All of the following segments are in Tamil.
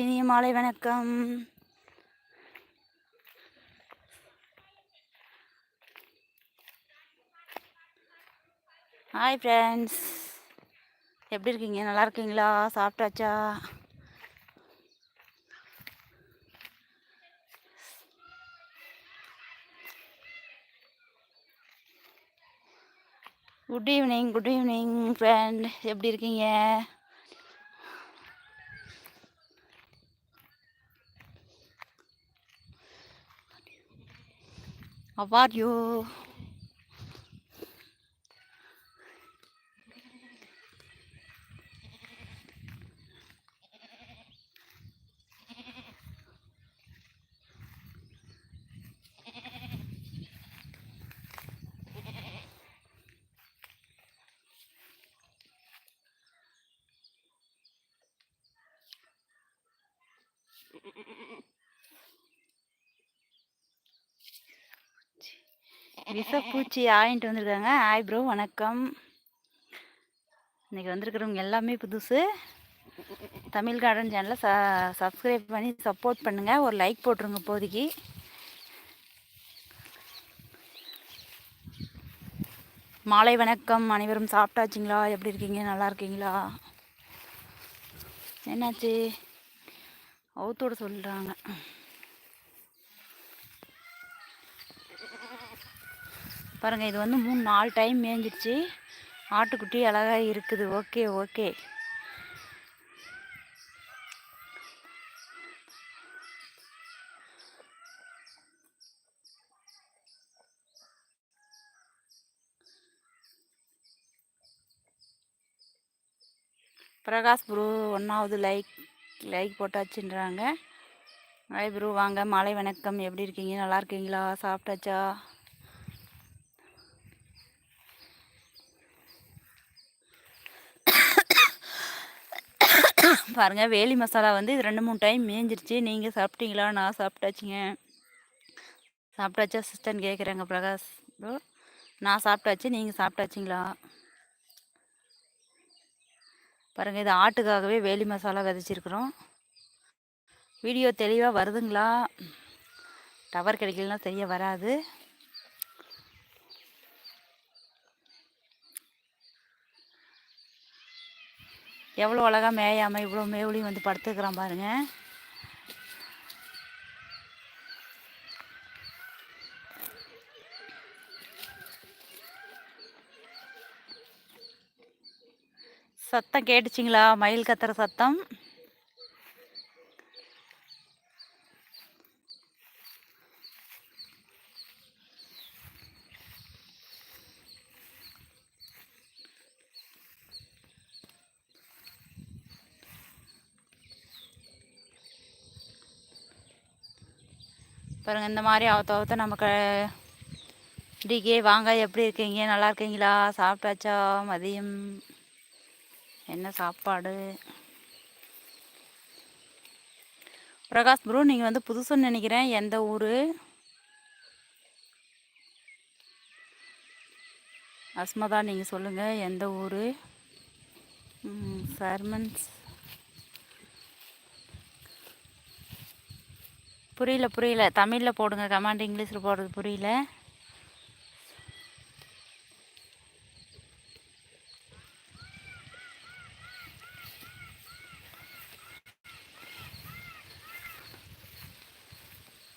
இனிய மாலை வணக்கம். ஹாய் ஃப்ரெண்ட்ஸ் எப்படி இருக்கீங்க? நல்லா இருக்கீங்களா? சாப்பிட்டாச்சா? Good evening good evening friend எப்படி இருக்கீங்க? How are you? விசப்பூச்சி ஆயின்ட்டு வந்திருக்காங்க. ஆய் ப்ரோ வணக்கம். இன்றைக்கி வந்திருக்கிறவங்க எல்லாமே புதுசு. தமிழ் கார்டன் சேனலை ச சப்ஸ்கிரைப் பண்ணி சப்போர்ட் பண்ணுங்கள் ஒரு லைக் போட்டுருங்க இப்போதைக்கு. மாலை வணக்கம். அனைவரும் சாப்பிட்டாச்சிங்களா? எப்படி இருக்கீங்க? நல்லா இருக்கீங்களா? என்னாச்சு? அவுத்தோட சொல்கிறாங்க பாருங்கள் இது வந்து மூணு நாலு டைம் மேய்ஞ்சிடுச்சு ஆட்டுக்குட்டி அழகாக இருக்குது. ஓகே ஓகே பிரகாஷ் ப்ரூ ஒன்றாவது லைக் லைக் போட்டாச்சுன்றாங்க. ஹாய் ப்ரூ வாங்க. மாலை வணக்கம். எப்படி இருக்கீங்க? நல்லா இருக்கீங்களா? சாப்பிட்டாச்சா? பாருங்கள் வேலி மசாலா வந்து இது ரெண்டு மூணு டைம் மேய்ஞ்சிருச்சு நீங்கள் சாப்பிட்டீங்களா? நான் சாப்பிட்டாச்சுங்க. சாப்பிட்டாச்சா சிஸ்டர்னு கேட்குறேங்க பிரகாஷ் ப்ரோ நான் சாப்பிட்டாச்சு நீங்கள் சாப்பிட்டாச்சிங்களா? பாருங்கள் இது ஆட்டுக்காகவே வேலி மசாலா விதைச்சிருக்குறோம். வீடியோ தெளிவாக வருதுங்களா? டவர் கிடைக்கலன்னா தெரிய வராது. எவ்வளோ அழகாக மேயாமல் இவ்வளோ மேவுலையும் வந்து படுத்துக்கிறான் பாருங்கள் சத்தம் கேட்டுச்சிங்களா? மயில் கத்துற சத்தம். பாருங்கள் இந்த மாதிரி அவத்த அவத்த நமக்கு டிகே வாங்க எப்படி இருக்கீங்க? நல்லா இருக்கீங்களா? சாப்பிட்டாச்சா? மதியம் என்ன சாப்பாடு? பிரகாஷ் ப்ரோ நீங்கள் வந்து புதுசுன்னு நினைக்கிறேன். எந்த ஊர்? அஸ்மதா நீங்கள் சொல்லுங்கள் எந்த ஊர்? சர்மன்ஸ். புரியல புரியல. தமிழில் போடுங்க. கமாண்ட் இங்கிலீஷில் போடுறது புரியல.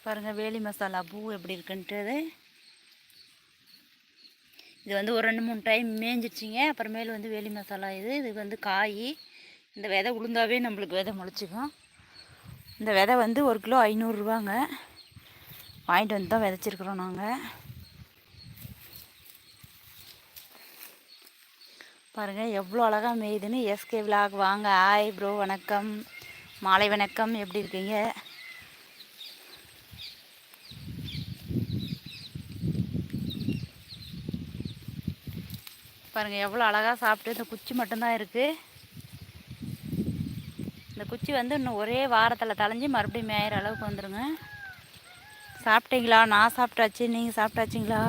பாருங்கள் வேலி மசாலா பூ எப்படி இருக்குன்ட்டு. இது வந்து ஒரு ரெண்டு மூணு டைம் மேய்ஞ்சிச்சிங்க அப்புறமேல் வந்து வேலி மசாலா இது. இது வந்து காய். இந்த விதை உளுந்தாவே நம்மளுக்கு விதை முளைச்சிக்கும். இந்த விதை வந்து ஒரு கிலோ ஐநூறுரூவாங்க வாங்கிட்டு வந்து தான் விதைச்சிருக்குறோம் நாங்கள் பாருங்கள் எவ்வளோ அழகாக மேயுதுன்னு எஸ்கே விலாக் வாங்க ஆய் ப்ரோ வணக்கம். மாலை வணக்கம். எப்படி இருக்கீங்க? பாருங்கள் எவ்வளோ அழகாக சாப்பிட்டு இந்த குச்சி மட்டும்தான் இருக்குது இந்த குச்சி வந்து இன்னும் ஒரே வாரத்தில் தலைஞ்சி மறுபடியும் மேயிற அளவுக்கு வந்துடுங்க சாப்பிட்டீங்களா? நான் சாப்பிட்டாச்சு நீங்கள் சாப்பிட்டாச்சிங்களா?